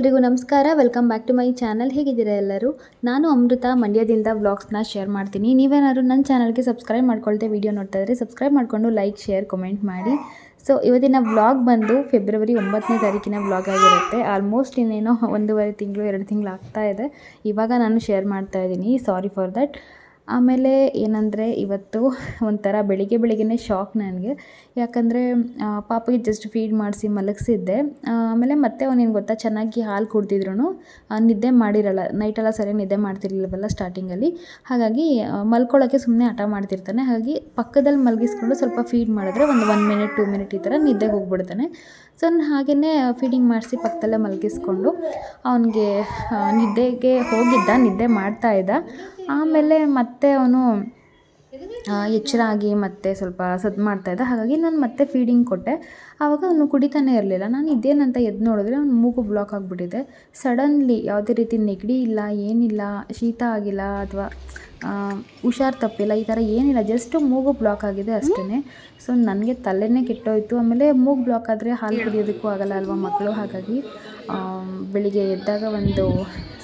ಎಲ್ರಿಗೂ ನಮಸ್ಕಾರ. Welcome back to my channel ಹೇಗಿದ್ದೀರಾ ಎಲ್ಲರೂ? ನಾನು ಅಮೃತ. ಮಂಡ್ಯದಿಂದ ವ್ಲಾಗ್ಸ್ನ ಶೇರ್ ಮಾಡ್ತೀನಿ. ನೀವೇನಾದ್ರು ನನ್ನ ಚಾನಲ್ಗೆ ಸಬ್ಸ್ಕ್ರೈಬ್ ಮಾಡ್ಕೊಳ್ತೆ ವೀಡಿಯೋ ನೋಡ್ತಾ ಇದ್ರೆ ಸಬ್ಸ್ಕ್ರೈಬ್ ಮಾಡಿಕೊಂಡು ಲೈಕ್ ಶೇರ್ ಕಮೆಂಟ್ ಮಾಡಿ. ಸೊ ಇವತ್ತಿನ ವ್ಲಾಗ್ ಬಂದು ಫೆಬ್ರವರಿ ಒಂಬತ್ತನೇ ತಾರೀಕಿನ ವ್ಲಾಗ್ ಆಗಿರುತ್ತೆ. ಆಲ್ಮೋಸ್ಟ್ ಇನ್ನೇನೋ ಒಂದೂವರೆ ತಿಂಗಳು, ಎರಡು ತಿಂಗಳು ಆಗ್ತಾ ಇದೆ. ಇವಾಗ ನಾನು ಶೇರ್ ಮಾಡ್ತಾ ಇದ್ದೀನಿ. ಸಾರಿ ಫಾರ್ ದಟ್ ಆಮೇಲೆ ಏನಂದರೆ ಇವತ್ತು ಒಂಥರ ಬೆಳಿಗ್ಗೆ ಬೆಳಿಗ್ಗೆ ಶಾಕ್ ನನಗೆ. ಯಾಕಂದರೆ ಪಾಪಿಗೆ ಜಸ್ಟ್ ಫೀಡ್ ಮಾಡಿಸಿ ಮಲಗಿಸಿದ್ದೆ. ಆಮೇಲೆ ಮತ್ತೆ ಅವನಿಗೆ ಗೊತ್ತಾ, ಚೆನ್ನಾಗಿ ಹಾಲು ಕುಡ್ದಿದ್ರು ನಿದ್ದೆ ಮಾಡಿರಲ್ಲ ನೈಟೆಲ್ಲ ಸರಿಯಾಗಿ ನಿದ್ದೆ ಮಾಡ್ತಿರ್ಲಿಲ್ವಲ್ಲ ಸ್ಟಾರ್ಟಿಂಗಲ್ಲಿ ಹಾಗಾಗಿ ಮಲ್ಕೊಳ್ಳೋಕ್ಕೆ ಸುಮ್ಮನೆ ಹಠ ಮಾಡ್ತಿರ್ತಾನೆ. ಹಾಗಾಗಿ ಪಕ್ಕದಲ್ಲಿ ಮಲಗಿಸ್ಕೊಂಡು ಸ್ವಲ್ಪ ಫೀಡ್ ಮಾಡಿದ್ರೆ ಒಂದು ಒನ್ ಮಿನಿಟ್ ಟೂ ಮಿನಿಟ್ ಈ ಥರ ನಿದ್ದೆಗೆ ಹೋಗ್ಬಿಡ್ತಾನೆ. ಸೊ ನಾನು ಹಾಗೆಯೇ ಫೀಡಿಂಗ್ ಮಾಡಿಸಿ ಪಕ್ಕದಲ್ಲೇ ಮಲಗಿಸ್ಕೊಂಡು ಅವನಿಗೆ ನಿದ್ದೆಗೆ ಹೋಗಿದ್ದ, ನಿದ್ದೆ ಮಾಡ್ತಾ ಇದ್ದ. ಆಮೇಲೆ ಮತ್ತೆ ಅವನು ಎಚ್ಚರ ಆಗಿ ಮತ್ತೆ ಸ್ವಲ್ಪ ಸದ್ದು ಮಾಡ್ತಾಯಿದ್ದ ಹಾಗಾಗಿ ನಾನು ಮತ್ತೆ ಫೀಡಿಂಗ್ ಕೊಟ್ಟೆ. ಆವಾಗ ಅವನು ಕುಡಿತಾನೇ ಇರಲಿಲ್ಲ. ನಾನು ಇದೇನಂತ ಎದ್ದು ನೋಡಿದ್ರೆ ಅವ್ನು ಮೂಗು ಬ್ಲಾಕ್ ಆಗಿಬಿಟ್ಟಿದೆ. ಸಡನ್ಲಿ ಯಾವುದೇ ರೀತಿ ನೆಗಡಿ ಇಲ್ಲ, ಏನಿಲ್ಲ, ಶೀತ ಆಗಿಲ್ಲ, ಅಥವಾ ಹುಷಾರು ತಪ್ಪಿಲ್ಲ. ಈ ಥರ ಏನಿಲ್ಲ. ಜಸ್ಟ್ ಮೂಗು ಬ್ಲಾಕ್ ಆಗಿದೆ ಅಷ್ಟೇ ಸೊ ನನಗೆ ತಲೆನೇ ಕೆಟ್ಟೋಯ್ತು. ಆಮೇಲೆ ಮೂಗು ಬ್ಲಾಕ್ ಆದರೆ ಹಾಲು ಕುಡಿಯೋದಕ್ಕೂ ಆಗಲ್ಲ ಅಲ್ವಾ ಮಕ್ಕಳು ಹಾಗಾಗಿ ಬೆಳಿಗ್ಗೆ ಎದ್ದಾಗ ಒಂದು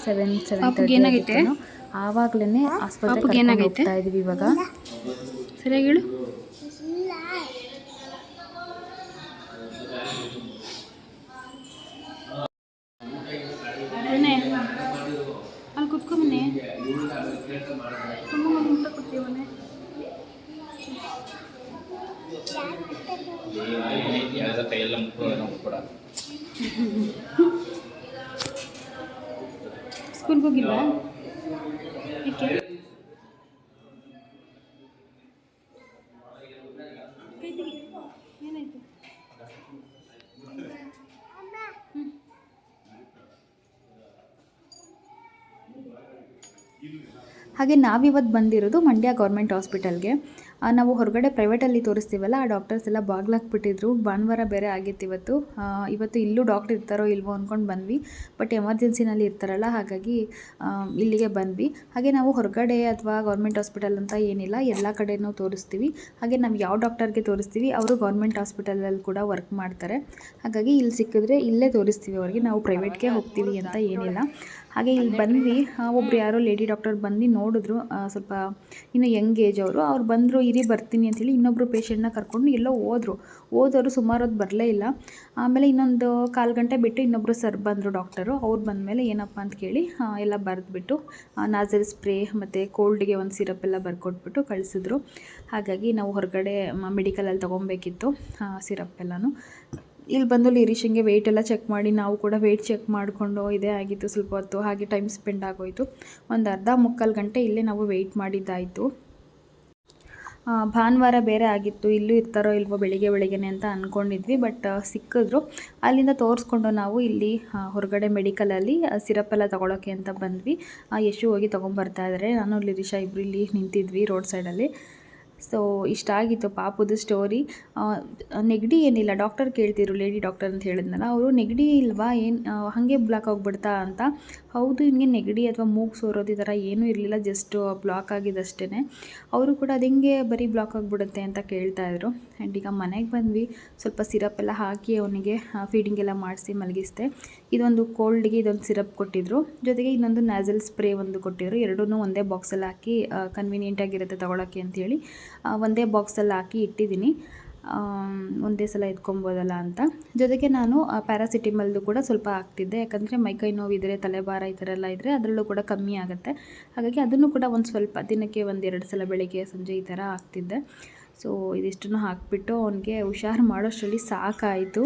ಸೆವೆನ್ ಸೆವೆನ್ ತರ್ಟಿ ಆವಾಗಲೇ ಆಸ್ಪತ್ರೆಗೆ ಹೋಗ್ತಾ ಇದೀವಿ ಇವಾಗ. ಸರಿಯಾಗಿ ಹೇಳು. ಕೈಯೆಲ್ಲ ಮುಟ್ಕೊಳ್ಳೋ ನಾವು ಕೂಡ ಹೋಗಿಲ್ವಾ. ಏನಾಯ್ತು ಹಾಗೆ ನಾವಿವತ್ತು ಬಂದಿರೋದು ಮಂಡ್ಯ ಗೌರ್ಮೆಂಟ್ ಹಾಸ್ಪಿಟಲ್ಗೆ ನಾವು ಹೊರಗಡೆ ಪ್ರೈವೇಟಲ್ಲಿ ತೋರಿಸ್ತೀವಲ್ಲ, ಆ ಡಾಕ್ಟರ್ಸ್ ಎಲ್ಲ ಬಾಗ್ಲಾಕ್ಬಿಟ್ಟಿದ್ರು. ಭಾನುವಾರ ಬೇರೆ ಆಗಿತ್ತು ಇವತ್ತು. ಇವತ್ತು ಇಲ್ಲೂ ಡಾಕ್ಟರ್ ಇರ್ತಾರೋ ಇಲ್ವೋ ಅಂದ್ಕೊಂಡು ಬಂದ್ವಿ. ಬಟ್ ಎಮರ್ಜೆನ್ಸಿನಲ್ಲಿ ಇರ್ತಾರಲ್ಲ, ಹಾಗಾಗಿ ಇಲ್ಲಿಗೆ ಬಂದ್ವಿ. ಹಾಗೆ ನಾವು ಹೊರಗಡೆ ಅಥವಾ ಗೌರ್ಮೆಂಟ್ ಹಾಸ್ಪಿಟಲ್ ಅಂತ ಏನಿಲ್ಲ, ಎಲ್ಲ ಕಡೆನೂ ತೋರಿಸ್ತೀವಿ. ಹಾಗೆ ನಾವು ಯಾವ ಡಾಕ್ಟರ್ಗೆ ತೋರಿಸ್ತೀವಿ, ಅವರು ಗೌರ್ಮೆಂಟ್ ಹಾಸ್ಪಿಟಲಲ್ಲಿ ಕೂಡ ವರ್ಕ್ ಮಾಡ್ತಾರೆ. ಹಾಗಾಗಿ ಇಲ್ಲಿ ಸಿಕ್ಕಿದ್ರೆ ಇಲ್ಲೇ ತೋರಿಸ್ತೀವಿ ಅವ್ರಿಗೆ. ನಾವು ಪ್ರೈವೇಟ್ಗೆ ಹೋಗ್ತೀವಿ ಅಂತ ಏನಿಲ್ಲ. ಹಾಗೆ ಇಲ್ಲಿ ಬಂದ್ವಿ. ಒಬ್ರು ಯಾರೋ ಲೇಡಿ ಡಾಕ್ಟರ್ ಬಂದು ನೋಡಿದ್ರು ಸ್ವಲ್ಪ ಇನ್ನು ಯಂಗ್ ಏಜ್ ಅವರು. ಅವ್ರು ಬಂದರು ಇರಿ ಬರ್ತೀನಿ ಅಂತೇಳಿ ಇನ್ನೊಬ್ಬರು ಪೇಷೆಂಟ್ನ ಕರ್ಕೊಂಡು ಎಲ್ಲೋ ಹೋದರು. ಹೋದವರು ಸುಮಾರು ಹೊತ್ತು ಬರಲೇ ಇಲ್ಲ. ಆಮೇಲೆ ಇನ್ನೊಂದು ಕಾಲು ಗಂಟೆ ಬಿಟ್ಟು ಇನ್ನೊಬ್ಬರು ಸರ್ ಬಂದರು ಡಾಕ್ಟರು. ಅವ್ರು ಬಂದಮೇಲೆ ಏನಪ್ಪ ಅಂತ ಕೇಳಿ ಎಲ್ಲ ಬರೆದ್ಬಿಟ್ಟು ನಾಜಲ್ ಸ್ಪ್ರೇ ಮತ್ತು ಕೋಲ್ಡ್ಗೆ ಒಂದು ಸಿರಪ್ ಎಲ್ಲ ಬರ್ಕೊಟ್ಬಿಟ್ಟು ಕಳಿಸಿದ್ರು. ಹಾಗಾಗಿ ನಾವು ಹೊರಗಡೆ ಮೆಡಿಕಲಲ್ಲಿ ತೊಗೊಬೇಕಿತ್ತು ಸಿರಪ್ ಎಲ್ಲನೂ. ಇಲ್ಲಿ ಬಂದು ಲಿರೀಶಂಗೆ ವೆಯ್ಟ್ ಎಲ್ಲ ಚೆಕ್ ಮಾಡಿ, ನಾವು ಕೂಡ ವೆಯ್ಟ್ ಚೆಕ್ ಮಾಡಿಕೊಂಡು ಇದೇ ಆಗಿತ್ತು ಸ್ವಲ್ಪ ಹೊತ್ತು, ಹಾಗೆ ಟೈಮ್ ಸ್ಪೆಂಡ್ ಆಗೋಯಿತು. ಒಂದು ಅರ್ಧ ಮುಕ್ಕಾಲು ಗಂಟೆ ಇಲ್ಲೇ ನಾವು ವೆಯ್ಟ್ ಮಾಡಿದ್ದಾಯಿತು. ಭಾನುವಾರ ಬೇರೆ ಆಗಿತ್ತು, ಇಲ್ಲೂ ಇರ್ತಾರೋ ಇಲ್ವೋ ಬೆಳಿಗ್ಗೆ ಬೆಳಿಗ್ಗೆನೆ ಅಂತ ಅಂದ್ಕೊಂಡಿದ್ವಿ ಬಟ್ ಸಿಕ್ಕಿದ್ರು. ಅಲ್ಲಿಂದ ತೋರಿಸ್ಕೊಂಡು ನಾವು ಇಲ್ಲಿ ಹೊರಗಡೆ ಮೆಡಿಕಲಲ್ಲಿ ಸಿರಪ್ ಎಲ್ಲ ತೊಗೊಳಕ್ಕೆ ಅಂತ ಬಂದ್ವಿ. ಯಶು ಹೋಗಿ ತೊಗೊಂಬರ್ತಾ ಇದ್ದಾರೆ ನಾನು ಲಿರಿಷಾ ಇಬ್ಬರು ಇಲ್ಲಿ ನಿಂತಿದ್ವಿ ರೋಡ್ ಸೈಡಲ್ಲಿ ಸೊ ಇಷ್ಟ ಆಗಿತ್ತು ಪಾಪದ ಸ್ಟೋರಿ ನೆಗಡಿ ಏನಿಲ್ಲ ಡಾಕ್ಟರ್ ಕೇಳ್ತಿದ್ರು ಲೇಡಿ ಡಾಕ್ಟರ್ ಅಂತ ಹೇಳಿದ್ನಲ್ಲ, ಅವರು ನೆಗಡಿ ಇಲ್ವಾ, ಏನು ಹಾಗೆ ಬ್ಲಾಕ್ ಆಗಿಬಿಡ್ತಾ ಅಂತ. ಹೌದು ಹಿಂಗೆ ನೆಗಡಿ ಅಥವಾ ಮೂಗು ಸೋರೋದು ಈ ಥರ ಏನೂ ಇರಲಿಲ್ಲ ಜಸ್ಟ್ ಬ್ಲಾಕ್ ಆಗಿದೆ ಅಷ್ಟೇ ಅವರು ಕೂಡ ಅದು ಹೆಂಗೆ ಬರೀ ಬ್ಲಾಕ್ ಆಗಿಬಿಡುತ್ತೆ ಅಂತ ಕೇಳ್ತಾ ಇದ್ರು. ಆ್ಯಂಡ್ ಈಗ ಮನೆಗೆ ಬಂದ್ವಿ ಸ್ವಲ್ಪ ಸಿರಪ್ ಎಲ್ಲ ಹಾಕಿ ಅವನಿಗೆ ಫೀಡಿಂಗ್ ಎಲ್ಲ ಮಾಡಿಸಿ ಮಲಗಿಸ್ದೆ. ಇದೊಂದು ಕೋಲ್ಡ್ಗೆ ಇದೊಂದು ಸಿರಪ್ ಕೊಟ್ಟಿದ್ರು. ಜೊತೆಗೆ ಇನ್ನೊಂದು ನ್ಯಾಸಲ್ ಸ್ಪ್ರೇ ಒಂದು ಕೊಟ್ಟಿದ್ರು. ಎರಡೂ ಒಂದೇ ಬಾಕ್ಸಲ್ಲಿ ಹಾಕಿ ಕನ್ವೀನಿಯೆಂಟಾಗಿರುತ್ತೆ ತೊಗೊಳಕ್ಕೆ ಅಂತೇಳಿ ಆ, ಒಂದೇ ಬಾಕ್ಸಲ್ಲಿ ಹಾಕಿ ಇಟ್ಟಿದ್ದೀನಿ. ಒಂದೇ ಸಲ ಎತ್ಕೊಬೋದಲ್ಲ ಅಂತ. ಜೊತೆಗೆ ನಾನು ಪ್ಯಾರಾಸಿಟಿಮಲ್ದು ಕೂಡ ಸ್ವಲ್ಪ ಹಾಕ್ತಿದ್ದೆ. ಯಾಕಂದರೆ ಮೈಕೈ ನೋವಿದ್ರೆ ತಲೆಭಾರ ಈ ಥರ ಎಲ್ಲ ಇದ್ದರೆ ಅದರಲ್ಲೂ ಕೂಡ ಕಮ್ಮಿ ಆಗುತ್ತೆ. ಹಾಗಾಗಿ ಅದನ್ನು ಕೂಡ ಒಂದು ಸ್ವಲ್ಪ, ದಿನಕ್ಕೆ ಒಂದು ಎರಡು ಸಲ ಬೆಳಿಗ್ಗೆ, ಸಂಜೆ ಈ ಥರ ಹಾಕ್ತಿದ್ದೆ. ಸೊ ಇದಿಷ್ಟನ್ನು ಹಾಕಿಬಿಟ್ಟು ಅವನಿಗೆ ಹುಷಾರು ಮಾಡೋಷ್ಟರಲ್ಲಿ ಸಾಕಾಯಿತು.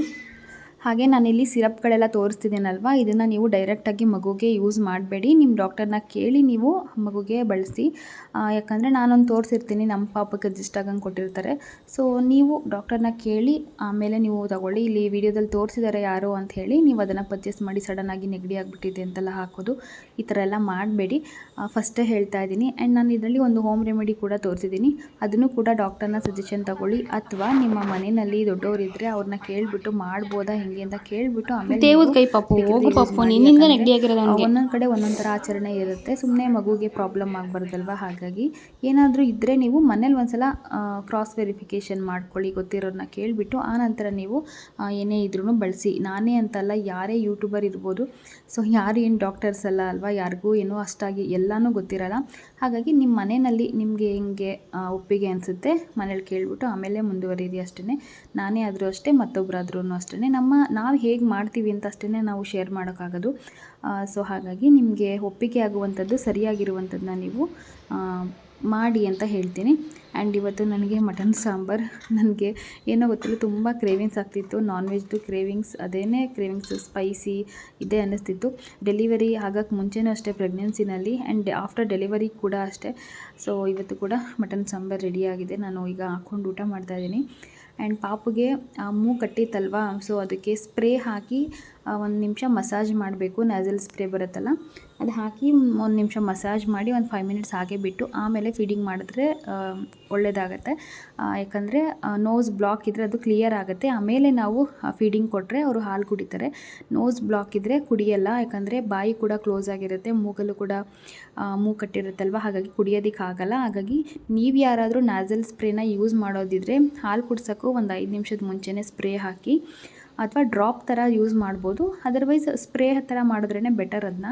ಹಾಗೆ ನಾನಿಲ್ಲಿ ಸಿರಪ್ಗಳೆಲ್ಲ ತೋರಿಸ್ತಿದ್ದೀನಲ್ವ? ಇದನ್ನು ನೀವು ಡೈರೆಕ್ಟಾಗಿ ಮಗುಗೆ ಯೂಸ್ ಮಾಡಬೇಡಿ. ನಿಮ್ಮ ಡಾಕ್ಟರ್ನ ಕೇಳಿ ನೀವು ಮಗುಗೆ ಬಳಸಿ. ಯಾಕಂದರೆ ನಾನೊಂದು ತೋರಿಸಿರ್ತೀನಿ. ನಮ್ಮ ಪಾಪಕ್ಕೆ ಅಡ್ಜಸ್ಟ್ ಆಗಂಗೆ ಕೊಟ್ಟಿರ್ತಾರೆ. ಸೊ ನೀವು ಡಾಕ್ಟರ್ನ ಕೇಳಿ, ಆಮೇಲೆ ನೀವು ತಗೊಳ್ಳಿ. ಇಲ್ಲಿ ವಿಡಿಯೋದಲ್ಲಿ ತೋರಿಸಿದ್ದಾರೆ ಯಾರು ಅಂತ ಹೇಳಿ ನೀವು ಅದನ್ನು ಪರ್ಚೇಸ್ ಮಾಡಿ ಸಡನ್ನಾಗಿ ನೆಗಡಿ ಆಗಿಬಿಟ್ಟಿದೆ ಅಂತೆಲ್ಲ ಹಾಕೋದು. ಈ ಥರ ಎಲ್ಲ ಮಾಡಬೇಡಿ. ಫಸ್ಟೇ ಹೇಳ್ತಾ ಇದ್ದೀನಿ. ಆ್ಯಂಡ್ ನಾನು ಇದರಲ್ಲಿ ಒಂದು ಹೋಮ್ ರೆಮಿಡಿ ಕೂಡ ತೋರಿಸಿದ್ದೀನಿ. ಅದನ್ನು ಕೂಡ ಡಾಕ್ಟರ್ನ ಸಜೆಷನ್ ತಗೊಳ್ಳಿ. ಅಥವಾ ನಿಮ್ಮ ಮನೆಯಲ್ಲಿ ದೊಡ್ಡವರಿದ್ದರೆ ಅವ್ರನ್ನ ಕೇಳಿಬಿಟ್ಟು ಮಾಡ್ಬೋದಾ ನನಗೆ ಅಂತ ಕೇಳಿಬಿಟ್ಟು ಆಮೇಲೆ ದೇವದ ಕೈ ಪಾಪು ಹೋಗು ಪಪ್ಪು ಪಾಪು ನಿನ್ನಿಂದ ನೆಗಡಿ ಆಗಿರೋದು ನನಗೆ. ಒಂದೊಂದು ಕಡೆ ಒಂದೊಂದು ಥರ ಆಚರಣೆ ಇರುತ್ತೆ. ಸುಮ್ಮನೆ ಮಗುಗೆ ಪ್ರಾಬ್ಲಮ್ ಆಗಬಾರ್ದಲ್ವಾ? ಹಾಗಾಗಿ ಏನಾದರೂ ಇದ್ದರೆ ನೀವು ಮನೇಲಿ ಒಂದ್ಸಲ ಕ್ರಾಸ್ ವೆರಿಫಿಕೇಷನ್ ಮಾಡ್ಕೊಳ್ಳಿ ಗೊತ್ತಿರೋರನ್ನ ಕೇಳಿಬಿಟ್ಟು ಆ ನಂತರ ನೀವು ಏನೇ ಇದ್ರೂ ಬಳಸಿ. ನಾನೇ ಅಂತಲ್ಲ ಯಾರೇ ಯೂಟ್ಯೂಬರ್ ಇರ್ಬೋದು. ಸೊ ಯಾರು ಏನು ಡಾಕ್ಟರ್ಸ್ ಅಲ್ಲ ಅಲ್ವಾ? ಯಾರಿಗೂ ಏನೂ ಅಷ್ಟಾಗಿ ಎಲ್ಲನೂ ಗೊತ್ತಿರಲ್ಲ. ಹಾಗಾಗಿ ನಿಮ್ಮ ಮನೆಯಲ್ಲಿ ನಿಮಗೆ ಹೆಂಗೆ ಒಪ್ಪಿಗೆ ಅನಿಸುತ್ತೆ, ಮನೇಲಿ ಕೇಳಿಬಿಟ್ಟು ಆಮೇಲೆ ಮುಂದುವರಿಯಿರಿ ಅಷ್ಟೇ ನಾನೇ ಆದರೂ ಅಷ್ಟೇ ಮತ್ತೊಬ್ಬರಾದ್ರೂ ಅಷ್ಟೇ ನಮ್ಮ, ನಾವು ಹೇಗೆ ಮಾಡ್ತೀವಿ ಅಂತ ಅಷ್ಟೇ ನಾವು ಶೇರ್ ಮಾಡೋಕ್ಕಾಗೋದು. ಸೊ ಹಾಗಾಗಿ ನಿಮಗೆ ಒಪ್ಪಿಗೆ ಆಗುವಂಥದ್ದು, ಸರಿಯಾಗಿರುವಂಥದ್ದನ್ನ ನೀವು ಮಾಡಿ ಅಂತ ಹೇಳ್ತೀನಿ. ಆ್ಯಂಡ್ ಇವತ್ತು ನನಗೆ ಮಟನ್ ಸಾಂಬಾರು. ನನಗೆ ಏನೋ ಗೊತ್ತಿಲ್ಲ, ತುಂಬ ಕ್ರೇವಿಂಗ್ಸ್ ಆಗ್ತಿತ್ತು. ನಾನ್ ವೆಜ್ದು ಕ್ರೇವಿಂಗ್ಸ್, ಅದೇನೇ ಕ್ರೇವಿಂಗ್ಸ್ ಸ್ಪೈಸಿ ಇದೇ ಅನ್ನಿಸ್ತಿತ್ತು. ಡೆಲಿವರಿ ಆಗೋಕ್ಕೆ ಮುಂಚೆನೂ ಅಷ್ಟೇ ಪ್ರೆಗ್ನೆನ್ಸಿನಲ್ಲಿ ಆ್ಯಂಡ್ ಆಫ್ಟರ್ ಡೆಲಿವರಿ ಕೂಡ ಅಷ್ಟೇ. ಸೊ ಇವತ್ತು ಕೂಡ ಮಟನ್ ಸಾಂಬಾರು ರೆಡಿಯಾಗಿದೆ ನಾನು ಈಗ ಹಾಕ್ಕೊಂಡು ಊಟ ಮಾಡ್ತಾಯಿದ್ದೀನಿ ಆ್ಯಂಡ್ ಪಾಪುಗೆ ಮೂ ಕಟ್ಟಿತ್ತಲ್ವಾ? ಸೊ ಅದಕ್ಕೆ ಸ್ಪ್ರೇ ಹಾಕಿ ಒಂದು ನಿಮಿಷ ಮಸಾಜ್ ಮಾಡಬೇಕು ನ್ಯಾಸಲ್ ಸ್ಪ್ರೇ ಬರುತ್ತಲ್ಲ, ಅದು ಹಾಕಿ ಒಂದು ನಿಮಿಷ ಮಸಾಜ್ ಮಾಡಿ ಒಂದು ಫೈವ್ ಮಿನಿಟ್ಸ್ ಹಾಗೆ ಬಿಟ್ಟು ಆಮೇಲೆ ಫೀಡಿಂಗ್ ಮಾಡಿದ್ರೆ ಒಳ್ಳೆಯದಾಗತ್ತೆ ಯಾಕಂದರೆ ನೋಸ್ ಬ್ಲಾಕ್ ಇದ್ದರೆ ಅದು ಕ್ಲಿಯರ್ ಆಗುತ್ತೆ. ಆಮೇಲೆ ನಾವು ಫೀಡಿಂಗ್ ಕೊಟ್ಟರೆ ಅವರು ಹಾಲು ಕುಡಿತಾರೆ. ನೋಸ್ ಬ್ಲಾಕ್ ಇದ್ದರೆ ಕುಡಿಯಲ್ಲ, ಯಾಕಂದರೆ ಬಾಯಿ ಕೂಡ ಕ್ಲೋಸ್ ಆಗಿರುತ್ತೆ ಮೂಗಲ್ಲೂ ಕೂಡ ಮೂಗು ಕಟ್ಟಿರುತ್ತಲ್ವ ಹಾಗಾಗಿ ಕುಡಿಯೋದಕ್ಕಾಗಲ್ಲ ಹಾಗಾಗಿ ನೀವು ಯಾರಾದರೂ ನ್ಯಾಸಲ್ ಸ್ಪ್ರೇನ ಯೂಸ್ ಮಾಡೋದಿದ್ರೆ ಹಾಲು ಕುಡ್ಸೋಕ್ಕೂ ಒಂದು ಐದು ನಿಮಿಷದ ಮುಂಚೆನೇ ಸ್ಪ್ರೇ ಹಾಕಿ ಅಥವಾ ಡ್ರಾಪ್ ಥರ ಯೂಸ್ ಮಾಡ್ಬೋದು. ಅದರ್ವೈಸ್ ಸ್ಪ್ರೇ ಥರ ಮಾಡಿದ್ರೇ ಬೆಟರ್ ಅದನ್ನ